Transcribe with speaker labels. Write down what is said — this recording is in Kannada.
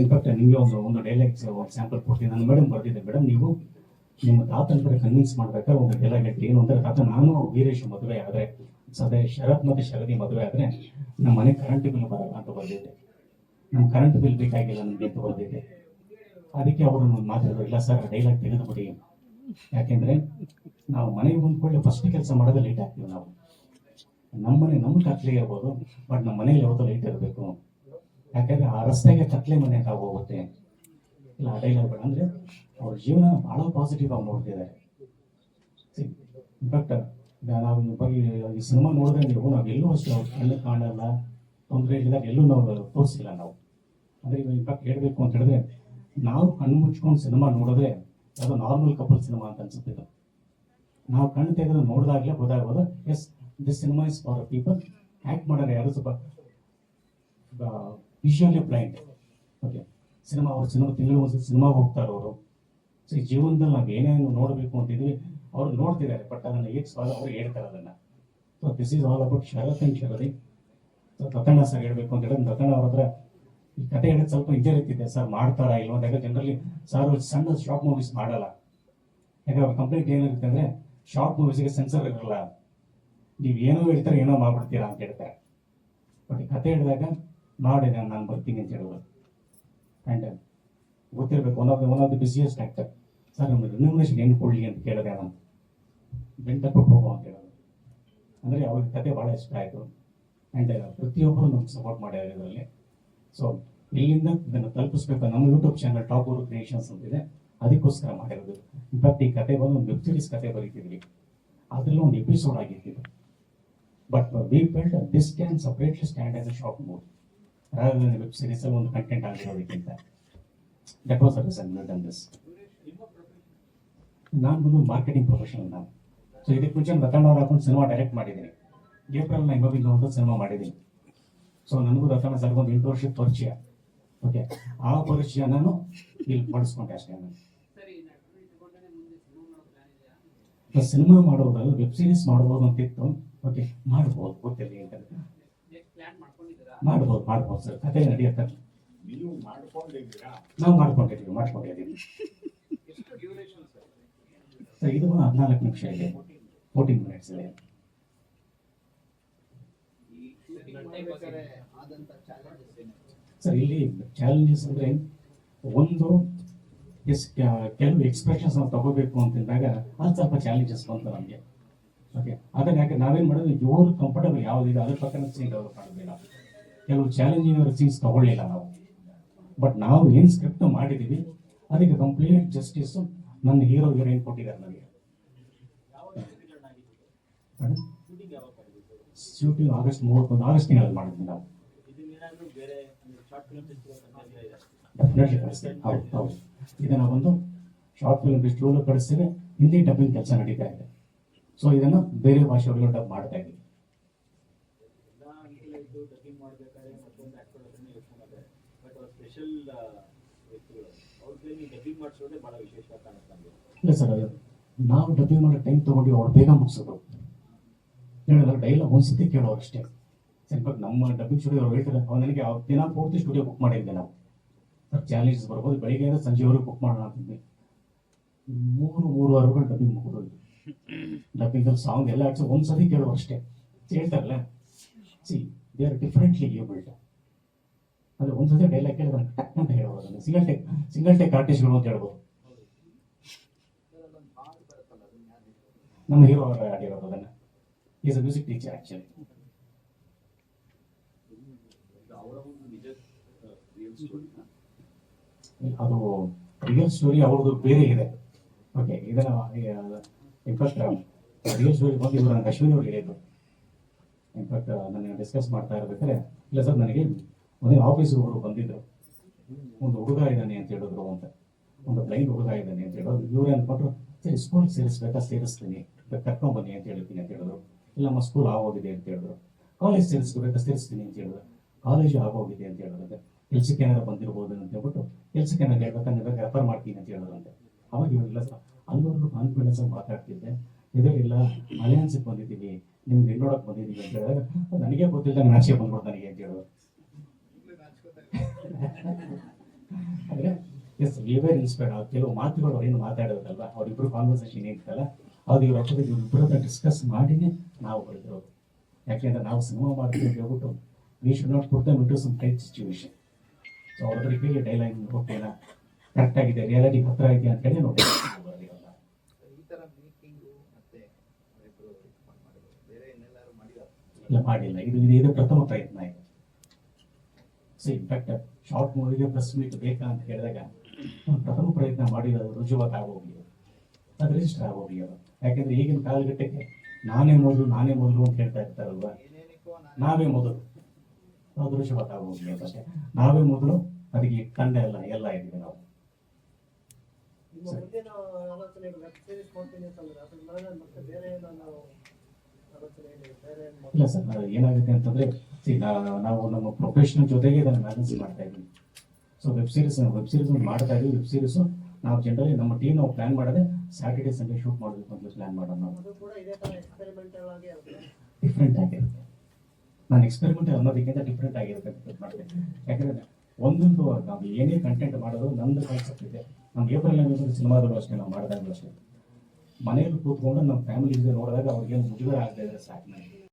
Speaker 1: ಇನ್ಫ್ಯಾಕ್ಟ್ ನಿಮಗೆ ಒಂದು ಒಂದು ಡೈಲಾಗ್ ಸ್ಯಾಂಪಲ್ ಕೊಡ್ತೀನಿ. ನಾನು ಮೇಡಮ್ ಬರ್ತಿದ್ದೆ ಮೇಡಮ್ ನೀವು ನಿಮ್ಮ ತಾತನ ಕನ್ವಿನ್ಸ್ ಮಾಡ್ಬೇಕಾದ್ರೆ ಒಂದು ಡೈಲಾಗ್ ಹೇಳ್ತೀನಿ. ಏನು ಅಂದ್ರೆ ತಾತ, ನಾನು ವೀರೇಶ್ ಮದುವೆ ಆದರೆ, ಸದೇ ಶರತ್ ಮತ್ತು ಶರದಿ ಮದುವೆ ಆದರೆ ನಮ್ಮ ಮನೆ ಕರೆಂಟ್ ಬಿಲ್ ಬರಲ್ಲ ಅಂತ ಬರ್ದಿದ್ದೆ. ನಮ್ಮ ಕರೆಂಟ್ ಬಿಲ್ ಬೇಕಾಗಿಲ್ಲ ನನಗೆ ಅಂತ ಬರ್ದಿದ್ದೆ. ಅದಕ್ಕೆ ಅವರು ಮಾತಾಡಿದ್ರು, ಇಲ್ಲ ಸರ್ ಡೈಲಾಗ್ ತೆಗೆದುಬಿಡಿ. ಯಾಕೆಂದ್ರೆ ನಾವು ಮನೆಗೆ ಬಂದ್ಕೊಳ್ಳಿ ಫಸ್ಟ್ ಕೆಲಸ ಮಾಡೋದು ಲೇಟ್ ಆಗ್ತೀವಿ ನಾವು. ನಮ್ಮ ಮನೆ ನಮ್ಮ ಕತ್ಲೆ ಇರ್ಬೋದು ಬಟ್ ನಮ್ಮ ಮನೇಲಿ ಯಾವುದು ಲೈಟ್ ಇರಬೇಕು. ಯಾಕಂದ್ರೆ ಆ ರಸ್ತೆಗೆ ಕತ್ಲೆ ಮನೆ ಅಂತ ಹೋಗುತ್ತೆ. ಇಲ್ಲ, ಆ ಡೈಲಾಗ್ ಬೇಡ. ಅಂದ್ರೆ ಅವ್ರ ಜೀವನ ಬಹಳ ಪಾಸಿಟಿವ್ ಆಗಿ ನೋಡ್ತಿದ್ದಾರೆ. ಇನ್ಫ್ಯಾಕ್ಟ್ ನಾವು ಬಗ್ಗೆ ಈ ಸಿನಿಮಾ ನೋಡಿದ್ರೆ ನೀವು ನಾವು ಎಲ್ಲೂ ಅಷ್ಟು ಕಣ್ಣು ಕಾಣಲ್ಲ. ತೊಂದರೆ ಇಲ್ಲದಾಗ ಎಲ್ಲೂ ನಾವು ತೋರಿಸಿಲ್ಲ ನಾವು. ಅಂದ್ರೆ ಇವಾಗ ಇನ್ಫ್ಯಾಕ್ಟ್ ಹೇಳ್ಬೇಕು ಅಂತ ಹೇಳಿದ್ರೆ, ನಾವು ಕಣ್ಣು ಮುಚ್ಕೊಂಡು ಸಿನಿಮಾ ನೋಡಿದ್ರೆ ಅದು ನಾರ್ಮಲ್ ಕಪಲ್ ಸಿನಿಮಾ ಅಂತ ಅನ್ಸುತ್ತೆ ಇದು. ನಾವು ಕಣ್ಣು ತೆಗೆದು ನೋಡಿದಾಗಲೇ ಗೊತ್ತಾಗ್ಬೋದು as this cinema is for people act ಮಾಡೋರು ಯಾರು ಸ್ವಲ್ಪ ವಿಷುವಲಿ ಬ್ಲೈಂಡ್ ಓಕೆ ಸಿನಿಮಾ ಅವ್ರು ಸಿನಿಮಾ ತಿಂಗಳು ಒಂದ್ಸತಿ ಸಿನಿಮಾ ಹೋಗ್ತಾರೆ ಅವರು ಸೊ ಈ ಜೀವನದಲ್ಲಿ ನಾವು ಏನೇನು ನೋಡಬೇಕು ಅಂತಿದ್ವಿ. ಅವ್ರು ನೋಡ್ತಿದ್ದಾರೆ ಬಟ್ ಅದನ್ನು ಏಕ್ ಸ್ವಾದ ಅವ್ರು ಹೇಳ್ತಾರೆ ಅದನ್ನು. So this is all about Sharath and Sharadi so ರತಣ್ಣ sir ಹೇಳ್ಬೇಕು ಅಂತ ಹೇಳಿದ್ರೆ. ರತಣ್ಣ ಅವ್ರ ಹತ್ರ ಈ ಕತೆ ಹೇಳಿದ್ರೆ ಸ್ವಲ್ಪ ಇದೇ ಸರ್ ಮಾಡ್ತಾರಾ ಇಲ್ಲ ಅಂತ ಯಾಕಂದ್ರೆ ಜನರಲಿ ಸರ್ ಸಣ್ಣ ಶಾರ್ಟ್ ಮೂವೀಸ್ ಮಾಡಲ್ಲ. ಯಾಕಂದ್ರೆ ಅವ್ರ ಕಂಪ್ಲೇಂಟ್ ಏನಿರುತ್ತೆ ಅಂದ್ರೆ ಶಾರ್ಟ್ ಮೂವೀಸ್ಗೆ ಸೆನ್ಸರ್ ಇರಲ್ಲ. ನೀವು ಏನೋ ಹೇಳ್ತಾರೆ, ಏನೋ ಮಾಡ್ಬಿಡ್ತೀರಾ ಅಂತ ಹೇಳ್ತಾರೆ. ಬಟ್ ಕತೆ ಹೇಳಿದಾಗ ಮಾಡಿ ನಾನು ಬರ್ತೀನಿ ಅಂತ ಹೇಳೋದು ಆ್ಯಂಡ್ ಗೊತ್ತಿರಬೇಕು one of the one of the busiest actor sir ನಮ್ಮ ರಿನೋವೇಷನ್ ಏನು ಕೊಡಲಿ ಅಂತ ಕೇಳಿದೆ ನಾನು. ಬೆಂಟಪ್ಪ ಹೋಗೋ ಅಂತ ಹೇಳೋದು. ಅಂದರೆ ಅವ್ರಿಗೆ ಕತೆ ಭಾಳ ಇಷ್ಟ ಆಯಿತು. ಆ್ಯಂಡ್ ಪ್ರತಿಯೊಬ್ಬರು ನಮ್ಗೆ ಸಪೋರ್ಟ್ ಮಾಡ್ಯಾರ ಇದರಲ್ಲಿ. ಸೊ ಇಲ್ಲಿಂದ ಇದನ್ನು ತಲುಪಿಸ್ಬೇಕು. ನಮ್ಮ ಯೂಟ್ಯೂಬ್ ಚಾನಲ್ ಟಾಪ್ ಕ್ರಿಯೇಷನ್ಸ್ ಅಂತಿದೆ ಅದಕ್ಕೋಸ್ಕರ ಮಾಡಿರೋದು. ಇನ್ಫ್ಯಾಕ್ಟ್ ಈ ಕತೆ ಬಂದು ಒಂದು ವೆಬ್ ಸೀರೀಸ್ ಕತೆ ಬರೀತಿದ್ವಿ. ಅದರಲ್ಲೂ ಒಂದು episode ಆಗಿರ್ತಿತ್ತು but we felt this can separately stand as a short movie rather web series ಅಲ್ಲಿ ಒಂದು content ಆಗಿರೋದಕ್ಕಿಂತ that was reason done this ನಾನು ಬಂದು ಮಾರ್ಕೆಟಿಂಗ್ ಪ್ರೊಫೆಷನಲ್ ನಾನು. ಸೊ ಇದಕ್ಕೆ ಮುಂಚೆ ರತನ್ ಅವ್ರು ಹಾಕೊಂಡು ಸಿನಿಮಾ ಡೈರೆಕ್ಟ್ ಮಾಡಿದ್ದೀನಿ. ಏಪ್ರಿಲ್ ನಾ ಇನ್ನೊಬ್ಬ ಅಂತ ಸಿನಿಮಾ ಮಾಡಿದ್ದೀನಿ. ಸೊ ನನಗೂ ರತನ ಸರ್ ಒಂದು ಎಂಟು ವರ್ಷದ ಪರಿಚಯ. ಓಕೆ ಆ ಪರಿಚಯ ನಾನು ಇಲ್ಲಿ ಪಡಿಸ್ಕೊಂಡೆ ಅಷ್ಟೇ ನಾನು.
Speaker 2: ಸಿನಿಮಾ ಮಾಡೋ ಪ್ಲಾನ್ ಇದೆಯಾ
Speaker 1: ಸಿನಿಮಾ ಮಾಡೋದಲ್ಲ ವೆಬ್ ಸೀರೀಸ್ ಮಾಡ್ಬೋದು ಅಂತಿತ್ತು ಓಕೆ ಮಾಡ್ಬೋದು ಗೊತ್ತಿಲ್ಲ ಅಂತ
Speaker 2: ನೆಕ್ಸ್ಟ್ ಪ್ಲಾನ್ ಮಾಡ್ಕೊಂಡಿದ್ದೀರಾ
Speaker 1: ಮಾಡ್ಬೋದು ಮಾಡ್ಬೋದು ಸರ್. ಕತೆ ನಡೆಯುತ್ತೆ.
Speaker 3: ನೀವು ಮಾಡ್ಕೊಂಡಿದ್ದೀರಾ?
Speaker 1: ನಾವು ಮಾಡ್ಕೊಂಡಿದ್ದೀವಿ ಮಾಡ್ಕೊಂಡಿದ್ದೀವಿ.
Speaker 3: ಎಷ್ಟು ಡ್ಯೂರೇಷನ್ ಸರ್?
Speaker 1: ಇದು ಹದಿನಾಲ್ಕು ನಿಮಿಷ ಇದೆ. ಫೋರ್ಟೀನ್ ಮಿನಿಟ್ಸ್ ಇದೆ. ಸರ್ ಇಲ್ಲಿ ಚಾಲೆಂಜಸ್ ಅಂದರೆ ಒಂದು ಎಸ್ ಕೆಲವು ಎಕ್ಸ್ಪ್ರೆಷನ್ಸ್ ನಾವು ತಗೋಬೇಕು ಅಂತಿದ್ದಾಗ ಅದು ಸ್ವಲ್ಪ ಚಾಲೆಂಜಸ್ ಬಂತು ನಮಗೆ. ಓಕೆ ಅದನ್ನ ಯಾಕೆ ನಾವೇನ್ ಮಾಡೋದು? ಇವ್ರು ಕಂಫರ್ಟಬಲ್ ಯಾವ್ದಿದೆ ಅದ್ರ ಪಕ್ಕನ ಸೀನ್ ಡೆವಲಪ್ ಮಾಡೋದಿಲ್ಲ. ಕೆಲವು ಚಾಲೆಂಜಿಂಗ್ ಸೀನ್ಸ್ ತಗೊಳ್ಳಿಲ್ಲ ನಾವು. ಬಟ್ ನಾವು ಏನು ಸ್ಕ್ರಿಪ್ಟ್ ಮಾಡಿದ್ದೀವಿ ಅದಕ್ಕೆ ಕಂಪ್ಲೀಟ್ ಜಸ್ಟಿಸ್ ನನ್ನ ಹೀರೋ ಹೀರೋಯಿನ್ ಕೊಟ್ಟಿದ್ದಾರೆ ನನಗೆ
Speaker 3: ಶೂಟಿಂಗ್
Speaker 1: ಆಗಸ್ಟ್ ಮೂವತ್ತೊಂದು ಆಗಸ್ಟ್ ತಿಂಗಳಲ್ಲಿ ಮಾಡಿದ್ವಿ ನಾವು.
Speaker 3: ಇದನ್ನೇನಾದ್ರೂ ಬೇರೆ ಶಾರ್ಟ್ ಫಿಲ್ಮ್ ಫೆಸ್ಟಿವಲ್ ಇದೆ
Speaker 1: ಡೆಫಿನೆಟ್ಲಿ ಕಳಿಸ್ತೇವೆ ಹೌದು ಹೌದು. ಇದನ್ನ ಒಂದು ಶಾರ್ಟ್ ಫಿಲ್ಮ್ ಫೆಸ್ಟಿವಲ್ ಕಳಿಸ್ತೇವೆ. ಹಿಂದಿ ಡಬ್ಬಿಂಗ್ ಕೆಲಸ ನಡೀತಾ ಇದೆ. ಸೊ ಇದನ್ನ ಬೇರೆ ಭಾಷೆಗಳು ಡಬ್ ಮಾಡ್ತಾ ಇದ್ದೀವಿ
Speaker 3: ಇಲ್ಲ
Speaker 1: ಸರ್ ನಾವು ಡಬ್ಬಿಂಗ್ ಮಾಡೋ ಟೈಮ್ ತಗೊಂಡು ಅವ್ರು ಬೇಗ ಮುಗಿಸೋದು ಹೇಳಿದ್ರೆ ಡೈಲಾಗ್ ಒಂದ್ಸತಿ ಕೇಳೋರು ಅಷ್ಟೇ. ಸರಿ ಇವಾಗ ನಮ್ಮ ಡಬ್ಬಿಂಗ್ ಸ್ಟುಡಿಯೋ ಅವ್ರು ಹೇಳ್ತಾರೆ, ಅವ್ರು ನನಗೆ ಅವ್ರ ದಿನ ಪೂರ್ತಿ ಸ್ಟುಡಿಯೋ ಬುಕ್ ಮಾಡಿದ್ದೆ ನಾವು. ಸರ್ ಚಾಲೆಂಜಸ್ ಬರ್ಬೋದು. ಬೆಳಿಗ್ಗೆ ಸಂಜೆವರೆಗೂ ಬುಕ್ ಮಾಡೋಣ ಅಂತಿದ್ವಿ. ಮೂರು ಮೂರುವರೆಗೂ ಡಬ್ಬಿಂಗ್ ಮುಗಿದೋದು ಡಬ್ಬಿಂಗ್ ಸಾಂಗ್ ಎಲ್ಲ ಆಡ್ಸೋ ಒಂದ್ಸತಿ ಕೇಳೋರು ಅಷ್ಟೇ. ಹೇಳ್ತಾರಲ್ಲ? See they are differently abled ಅಂದ್ರೆ ಒಂದ್ಸತಿ ಡೈಲಾಗ್ ಕೇಳಿದ್ರೆ ಟಕ್ ಅಂತ ಹೇಳ್ಬೋದು ಸಿಂಗಲ್ ಟೇಕ್ ಸಿಂಗಲ್ ಟೇಕ್ ಆರ್ಟಿಸ್ಟ್ಗಳು ಅಂತ ಹೇಳ್ಬೋದು. ನಮ್ಮ ಹೀರೋ ಅವರ ಆಡಿರೋದು ಅದನ್ನ. Is a music teacher
Speaker 3: story
Speaker 1: ಅದು ರಿಯಲ್ ಸ್ಟೋರಿ ಅವ್ರದ್ದು ಬೇರೆ ಇದೆ. ಓಕೆ ಇದನ್ನ ಇನ್ಫ್ಯಾಕ್ಟ್ ರಿಯಲ್ ಸ್ಟೋರಿ ಬಂದು ಇವರು ನನಗೆ ಅಶ್ವಿನಿ ಅವ್ರು ಹೇಳಿದ್ರು. ಇನ್ಫ್ಯಾಕ್ಟ್ ನನಗೆ ಡಿಸ್ಕಸ್ ಮಾಡ್ತಾ ಇರ್ಬೇಕಾದ್ರೆ, ಇಲ್ಲ ಸರ್ ನನಗೆ ಒಂದೇ ಆಫೀಸ್ ಹುಡುಗರು ಬಂದಿದ್ರು. ಒಂದು ಹುಡುಗ ಇದ್ದಾನೆ ಅಂತ ಹೇಳಿದ್ರು ಅಂತ. ಒಂದು ಬ್ಲೈಂಡ್ ಹುಡುಗ ಇದ್ದಾನೆ ಅಂತ ಹೇಳೋದು ಇವ್ರು ಅಂದ್ಕೊಂಡ್ರು ಸರಿ ಸ್ಕೂಲ್ ಸೇರಿಸ್ಬೇಕಾ? ಸೇರಿಸ್ತೀನಿ. ಕರ್ಕೊಂಡ್ ಬನ್ನಿ ಅಂತ ಹೇಳ್ತೀನಿ ಅಂತ ಹೇಳಿದ್ರು. ಇಲ್ಲ ನಮ್ಮ ಸ್ಕೂಲ್ ಆಗೋಗಿದೆ ಅಂತ ಹೇಳಿದ್ರು. ಕಾಲೇಜ್ ಸೇರಿಸ್ಬೇಕಾ? ಸೇರಿಸ್ತೀನಿ ಅಂತ ಹೇಳಿದ್ರು. ಕಾಲೇಜು ಆಗೋಗಿದೆ ಅಂತ ಹೇಳಿದ್ರೆ ಕೆಲ್ಸಕ್ಕೆ ಏನಾದ್ರು ಬಂದಿರ್ಬೋದು ಅಂತ ಹೇಳ್ಬಿಟ್ಟು ಕೆಲ್ಸಕ್ಕೆ ಏನಾದ್ರು ಹೇಳ್ಬೇಕಂದ್ರೆ ರೆಫರ್ ಮಾಡ್ತೀನಿ ಅಂತ ಹೇಳಿದ್ರಂತೆ ಅವಾಗ ಇವಾಗಿಲ್ಲ ಸರ್ ಅಲ್ಲವರೆಗೂ ಕಾನ್ಫಿಡೆನ್ಸ್ ಆಗಿ ಮಾತಾಡ್ತಿದ್ದೆ. ಎದುರಿಲ್ಲ ಅಲಯನ್ಸ್ಗೆ ಬಂದಿದ್ದೀನಿ. ನಿಮ್ಗೆ ನೋಡಕ್ ಬಂದಿದ್ದೀನಿ ಅಂತ ಹೇಳಿದಾಗ ನನಗೆ ಗೊತ್ತಿಲ್ಲ ನಾಚಿಕೆ ಬಂದ್ಬಿಡ್ತು ನನಗೆ ಅಂತ ಹೇಳೋದು ಅಂದ್ರೆ, ಎಸ್ ವಿ ವೇರ್ ಇನ್ಸ್ಪೈರ್ಡ್ ಕೆಲವು ಮಾತುಗಳು ಏನು ಮಾತಾಡೋದಲ್ವಾ? ಅವರಿಬ್ರು ಕಾನ್ವರ್ಸೇಷನ್ ಏನಿತ್ತಲ್ಲ, ಅದು ಇವ್ರ ಹತ್ರ ಹತ್ರ ಡಿಸ್ಕಸ್ ಮಾಡಿನೇ ನಾವು ಬರೆದಿರೋದು ಯಾಕೆಂದ್ರೆ ನಾವು ಸಿನಿಮಾ ಮಾಡ್ತೀವಿ ಹೇಳ್ಬಿಟ್ಟು we should not put them into some tight situation so ಅವ್ರ ಹತ್ರ ಕೇಳಿ ಡೈಲಾಗ್ ಓಕೆನಾ ಕರೆಕ್ಟ್ ಆಗಿದೆ ರಿಯಾಲಿಟಿ ಹತ್ರ ಇದೆ ಅಂತ ಹೇಳಿ ನೋಡಿ ಇಲ್ಲ, ಮಾಡಿಲ್ಲ. ಇದು ಇದು ಪ್ರಥಮ ಪ್ರಯತ್ನ ಇದು. ಸೊ ಇನ್ಫ್ಯಾಕ್ಟ್ ಶಾರ್ಟ್ ಮೂವಿಗೆ ಪ್ರೆಸ್ ಮೀಟ್ ಬೇಕಾ ಅಂತ ಹೇಳಿದಾಗ ಪ್ರಥಮ ಪ್ರಯತ್ನ ಮಾಡಿರೋದು ರುಜುವಾತ ಆಗೋಗ್ಲಿ ಅದು ರಿಜಿಸ್ಟರ್ ಆಗೋಗ್ಲಿ ಅದು ಯಾಕೆಂದ್ರೆ ಈಗಿನ ಕಾಲಘಟ್ಟಕ್ಕೆ ನಾನೇ ಮೊದಲು ನಾನೇ ಮೊದಲು ಅಂತ ಹೇಳ್ತಾ ಇರ್ತಾರಲ್ವಾ? ನಾವೇ ಮೊದಲು. ಅದು ರುಜುವಾತ ಆಗೋಗಿ ಅಷ್ಟೇ. ನಾವೇ ಮೊದಲು, ಅದಕ್ಕೆ ತಂಡ ಎಲ್ಲ ಎಲ್ಲ ಇದ್ದೀವಿ ನಾವು.
Speaker 4: ಮುಂದಿನ ಆಲೋಚನೆಗಳು ವೆಬ್ ಸೀರೀಸ್ ಅದ್ರ ಮೇಲೆ ಮತ್ತೆ ಬೇರೆ ಏನೋ
Speaker 1: ಇಲ್ಲ ಸರ್ ಏನಾಗುತ್ತೆ ಅಂತಂದ್ರೆ ನಾವು ನಮ್ಮ ಪ್ರೊಫೆಷನಲ್ ಜೊತೆಗೆ ಇದನ್ನು ಮ್ಯಾನೇಜ್ ಮಾಡ್ತಾ ಇದ್ದೀವಿ. So web series web series ಮಾಡ್ತಾ ಇದೀವಿ ವೆಬ್ ಸೀರೀಸ್ ನಾವು ಜನರಲಿ ನಮ್ಮ ಟೀಮ್ ನಾವು ಪ್ಲಾನ್ ಮಾಡೋದೇ ಸ್ಯಾಟರ್ಡೆ ಸಂಡೇ ಶೂಟ್ ಮಾಡಬೇಕು ಅಂತ ಪ್ಲಾನ್ ಮಾಡೋಣ ಡಿಫ್ರೆಂಟ್ ಆಗಿರುತ್ತೆ. ನಾನು ಎಕ್ಸ್ಪೆರಿಮೆಂಟ್ ಅನ್ನೋದಕ್ಕಿಂತ ಡಿಫ್ರೆಂಟ್ ಆಗಿರುತ್ತೆ ಮಾಡ್ತೀನಿ. ಯಾಕಂದ್ರೆ ಒಂದೊಂದು ನಾವು ಏನೇ ಕಂಟೆಂಟ್ ಮಾಡೋದು ನಂದು ಕಾನ್ಸೆಪ್ಟ್ ಇದೆ. ನಮ್ಮ ಏಪ್ರಿಲ್ ಸಿನಿಮಾದಲ್ಲೂ ಅಷ್ಟೇ ನಾವು ಮಾಡಿದಾಗಲೂ ಅಷ್ಟೇ. ಮನೆಯಲ್ಲಿ ಕೂತ್ಕೊಂಡು ನಮ್ಮ ಫ್ಯಾಮಿಲಿ ಜೊತೆ ನೋಡಿದಾಗ ಅವ್ರಿಗೇನು ಮುಜುಗರ ಆಗದೆ ಇದ್ದಾರೆ ಸಾಕು ನನಗೆ